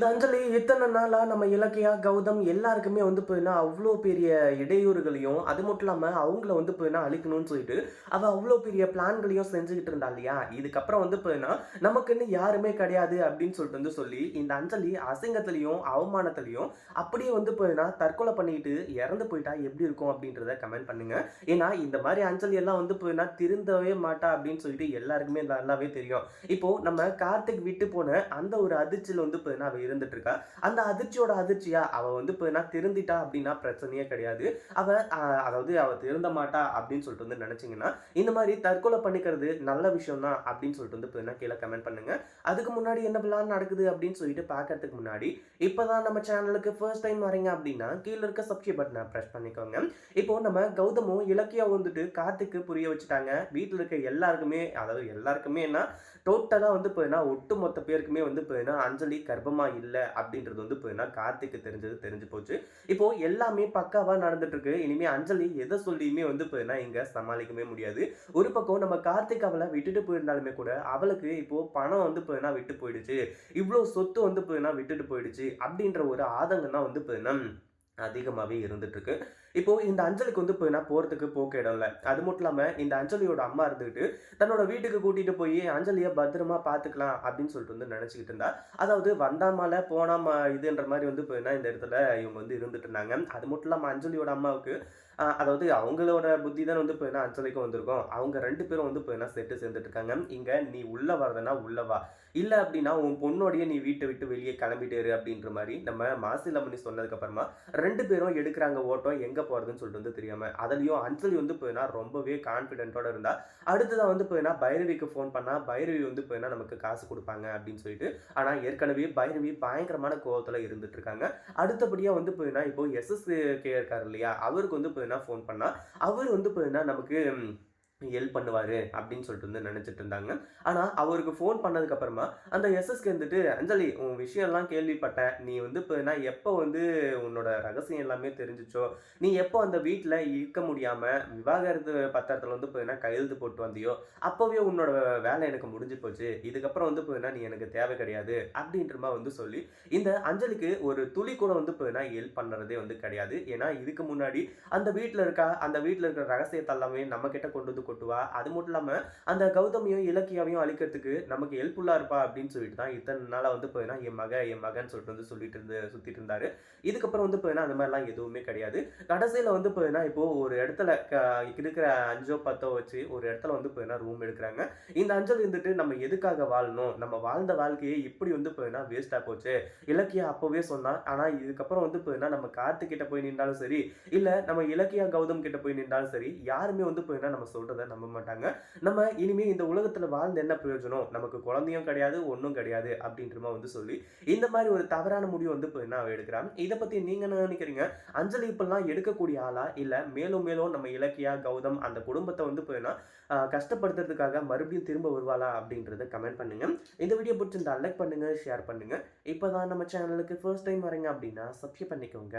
இந்த அஞ்சலி இத்தனை நாளாக நம்ம இலக்கியா கௌதம் எல்லாருக்குமே வந்து போயினா அவ்வளோ பெரிய இடையூறுகளையும் அது மட்டும் இல்லாமல் அவங்கள வந்து போயினா அழிக்கணும்னு சொல்லிட்டு அவ அவ்வளோ பெரிய பிளான்களையும் செஞ்சுக்கிட்டு இருந்தா இல்லையா? இதுக்கப்புறம் வந்து போயினா நமக்குன்னு யாருமே கிடையாது அப்படின்னு சொல்லிட்டு வந்து சொல்லி இந்த அஞ்சலி அசிங்கத்திலையும் அவமானத்திலையும் அப்படியே வந்து போயினா தற்கொலை பண்ணிட்டு இறந்து போயிட்டா எப்படி இருக்கும் அப்படின்றத கமெண்ட் பண்ணுங்க. ஏன்னா இந்த மாதிரி அஞ்சலி எல்லாம் வந்து போயினா திருந்தவே மாட்டா அப்படின்னு சொல்லிட்டு எல்லாருக்குமே நல்லாவே தெரியும். இப்போ நம்ம கார்த்திக் விட்டு போன அந்த ஒரு அதிர்ச்சியில் வந்து போயினா அவ இருந்துட்டு இருக்கா அந்த அதிர்ச்சியோட அதிர்ச்சியா அவ வந்து போயினா திருந்திட்டா அப்படின்னா பிரச்சனையே கிடையாது. அவ அதாவது அவ திருந்த மாட்டா அப்படின்னு சொல்லிட்டு வந்து நினச்சிங்கன்னா இந்த மாதிரி தற்கொலை பண்ணிக்கிறது நல்ல விஷயம் தான் அப்படின்னு சொல்லிட்டு வந்து இப்போ கீழே கமெண்ட் பண்ணுங்க. அதுக்கு முன்னாடி என்ன பிளான் நடக்குது அப்படின்னு சொல்லிட்டு பார்க்கறதுக்கு முன்னாடி இப்போதான் நம்ம சேனலுக்கு ஃபர்ஸ்ட் டைம் வரீங்க அப்படின்னா கீழே இருக்க சப்ஸ்கிரைப் பட்டனை ப்ரெஸ் பண்ணிக்கோங்க. இப்போ நம்ம கௌதமும் இலக்கியா வந்துட்டு கார்த்திக்கு புரிய வச்சுட்டாங்க. வீட்டில் இருக்க எல்லாருக்குமே அதாவது எல்லாருக்குமே என்ன டோட்டலாக வந்து போயினா ஒட்டு மொத்த பேருக்குமே வந்து போயினா அஞ்சலி கர்ப்பமாக இல்லை அப்படின்றது வந்து இப்போ என்ன கார்த்திக்கு தெரிஞ்சது தெரிஞ்சு போச்சு. இப்போ எல்லாமே பக்காவாக நடந்துட்டுருக்கு. இனிமேல் அஞ்சலி எதை சொல்லியுமே வந்து இப்போ என்ன இங்கே சமாளிக்கவே முடியாது. ஒரு பக்கம் நம்ம கார்த்திக் அவளை விட்டுட்டு போயிருந்தாலுமே கூட அவளுக்கு இப்போ பணம் வந்து இப்போ என்ன விட்டு போயிடுச்சு. இவ்வளோ சொத்து வந்து இப்போ என்ன விட்டுட்டு போயிடுச்சு அப்படின்ற ஒரு ஆதங்கம் தான் வந்து இப்போ என்ன அதிகமாகவே இருந்துட்டுருக்கு. இப்போ இந்த அஞ்சலுக்கு வந்து போயினா போறதுக்கு போக்க இடம் இல்லை அது மட்டும் இல்லாம இந்த அஞ்சலியோட அம்மா இருந்துக்கிட்டு தன்னோட வீட்டுக்கு கூட்டிட்டு போய் அஞ்சலியை பத்திரமா பாத்துக்கலாம் அப்படின்னு சொல்லிட்டு வந்து நினைச்சுக்கிட்டு இருந்தா. அதாவது வந்தாமல போனாம இதுன்ற மாதிரி வந்து போயினா இந்த இடத்துல இவங்க வந்து இருந்துட்டு இருந்தாங்க. அது மட்டும் இல்லாம அஞ்சலியோட அம்மாவுக்கு அதாவது அவங்களோட புத்தி தான் வந்து போயினா அஞ்சலிக்கும் வந்திருக்கும். அவங்க ரெண்டு பேரும் வந்து போயினா செட்டு சேர்ந்துட்டு இருக்காங்க. இங்க நீ உள்ள வரதுன்னா உள்ளவா இல்லை இல்ல அப்படின்னா உன் பொண்ணோடைய நீ வீட்டை விட்டு வெளியே கிளம்பிட்டேரு அப்படின்ற மாதிரி நம்ம மாசிலமணி சொன்னதுக்கு அப்புறமா ரெண்டு பேரும் எடுக்கிறாங்க ஓட்டம். எங்க போகிறதுன்னு சொல்லிட்டு வந்து தெரியாமல் அதுலேயும் அஞ்சலி வந்து போயினா ரொம்பவே கான்ஃபிடென்ட்டோட இருந்தால் அடுத்ததான் வந்து போயினா பைரவிக்கு ஃபோன் பண்ணால் பைரவி வந்து போயினா நமக்கு காசு கொடுப்பாங்க அப்படின்னு சொல்லிட்டு ஆனால் ஏற்கனவே பைரவி பயங்கரமான கோவத்தில் இருந்துட்டு இருக்காங்க அடுத்தபடியாக வந்து போயினா இப்போ எஸ்எஸ் கே இல்லையா அவருக்கு வந்து போயினா ஃபோன் பண்ணால் அவர் வந்து போயினா நமக்கு ஹெல்ப் பண்ணுவார் அப்படின்னு சொல்லிட்டு வந்து நினச்சிட்டு இருந்தாங்க. ஆனால் அவருக்கு ஃபோன் பண்ணதுக்கப்புறமா அந்த எஸ்எஸ்கே வந்துட்டு அஞ்சலி உன் விஷயம்லாம் கேள்விப்பட்டேன். நீ வந்து இப்போ நான் எப்போ வந்து உன்னோட ரகசியம் எல்லாமே தெரிஞ்சிச்சோ? நீ எப்போ அந்த வீட்டில் இருக்க முடியாமல் விவாகரத்து பத்திரத்தில் வந்து போயினா கையெழுத்து போட்டு வந்தியோ? அப்போவே உன்னோட வேலை எனக்கு முடிஞ்சு போச்சு. இதுக்கப்புறம் வந்து போயினா நீ எனக்கு தேவை கிடையாது. அப்படின்ற மாதிரி வந்து சொல்லி இந்த அஞ்சலிக்கு ஒரு துளி கூட வந்து போயினா ஹெல்ப் பண்ணுறதே வந்து கிடையாது. ஏன்னா இதுக்கு முன்னாடி அந்த வீட்டில் இருக்கா அந்த வீட்டில் இருக்கிற ரகசியத்தை எல்லாமே நம்மக்கிட்ட கொண்டு வந்து கொட்டுவா அது மட்டும் இல்லாமல் அந்த கௌதமியும் இலக்கியாவையும் அழிக்கிறதுக்கு நமக்கு ஹெல்ப்ஃபுல்லாக இருப்பா அப்படின்னு சொல்லிட்டு தான் இத்தனை நாளாக வந்து போயினா என் மக என் மகன் சொல்லிட்டு வந்து சொல்லிட்டு இருந்து சுற்றிட்டு இருந்தாரு. இதுக்கப்புறம் வந்து போயினா அந்த மாதிரிலாம் எதுவுமே கிடையாது. கடைசியில் வந்து போயினா இப்போது ஒரு இடத்துல க- இருக்கிற அஞ்சோ பத்தோ வச்சு ஒரு இடத்துல வந்து போயினா ரூம் எடுக்கிறாங்க. இந்த அஞ்சல் இருந்துட்டு நம்ம எதுக்காக வாழணும்? நம்ம வாழ்ந்த வாழ்க்கையே இப்படி வந்து போயினா வேஸ்ட்டாக போச்சு. இலக்கியா அப்போவே சொன்னான் ஆனால் இதுக்கப்புறம் வந்து போயினா நம்ம கார்த்திக் கிட்ட போய் நின்றாலும் சரி இல்லை நம்ம இலக்கியா கௌதம் கிட்ட போய் நின்றாலும் சரி யாருமே வந்து போயினா நம்ம சொல்றத நம்ப மாட்டாங்க. நம்ம இனிமே இந்த உலகத்துல வாழ்ந்து என்ன பிரயோஜனம்? நமக்கு குழந்தையும் கிடையாது ஒன்றும் கிடையாது அப்படின்ற மாதிரி வந்து சொல்லி இந்த மாதிரி ஒரு தவறான முடிவு வந்து இப்போ அவ எடுக்கிறான். இதை பத்தி நீங்க என்ன நினைக்கிறீங்க? அஞ்சலி இப்பெல்லாம் எடுக்கக்கூடிய ஆளா? இல்ல மேலும் மேலும் நம்ம இலக்கியா கௌதம் அந்த குடும்பத்தை வந்து போயினா கஷ்டப்படுத்துறதுக்காக மறுபடியும் திரும்ப வருவாளா அப்படின்றத கமெண்ட் பண்ணுங்க. இந்த வீடியோ பிடிச்சிருந்தா லைக் பண்ணுங்க ஷேர் பண்ணுங்க. இப்போதான் நம்ம சேனலுக்கு ஃபர்ஸ்ட் டைம் வரீங்க அப்படின்னா சப்ஸ்கிரைப் பண்ணிக்கோங்க.